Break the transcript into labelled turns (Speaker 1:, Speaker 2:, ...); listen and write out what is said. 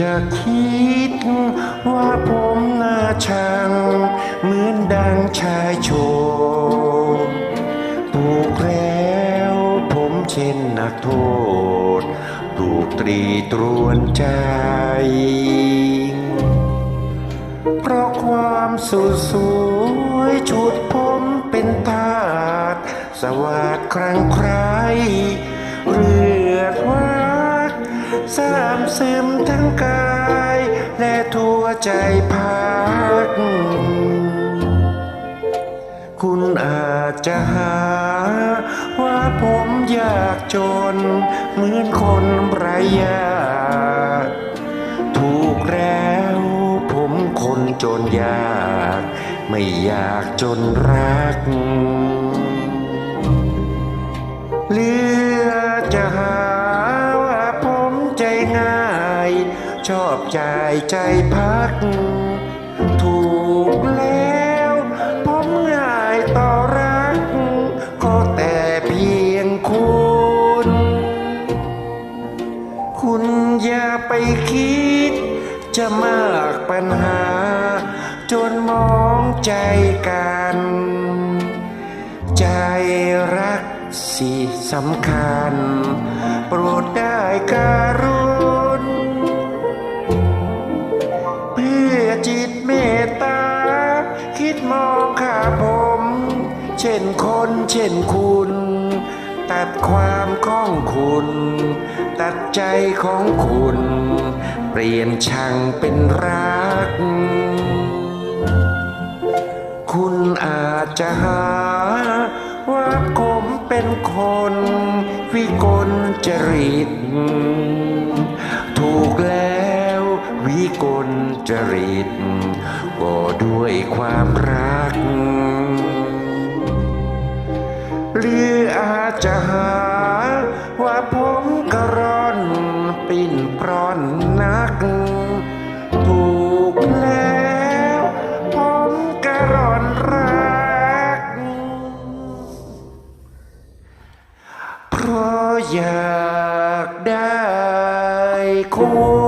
Speaker 1: จะคิดว่าผมน่าชังเหมือนดังชายโชว์ถูกแล้วผมเช่นนักโทษ ถูกตรีตรวนใจ เพราะความสุดสวยชุดผมเป็นทาสสวัสดครั้งใครเลือดวัก สามซึมทั้งกาย และทั่วใจพัก คุณอาจจะหา ว่าผมอยากจน เหมือนคนไร้ญาติถูกแล้วผมคนจนยาก ไม่อยากจนรัก ชอบใจใจพัก ถูกแล้วผมง่ายต่อรัก ก็แต่เพียงคุณ คุณอย่าไปคิด จะมากปัญหา จนมองใจกัน ใจรักสิสำคัญ โปรดได้การุณ เช่นคนเช่นคุณ ตัดความข้องคุณ ตัดใจของคุณ เปลี่ยนชังเป็นรัก คุณอาจจะหา ว่าผมเป็นคน วิกลจริต ถูกแล้ววิกลจริตก็ด้วยความรัก รืออาจจะหา ว่าผมกระร่อนปิ้นปรอนนัก ถูกแล้ว ผมกระร่อนรัก เพราะอยากได้คุณ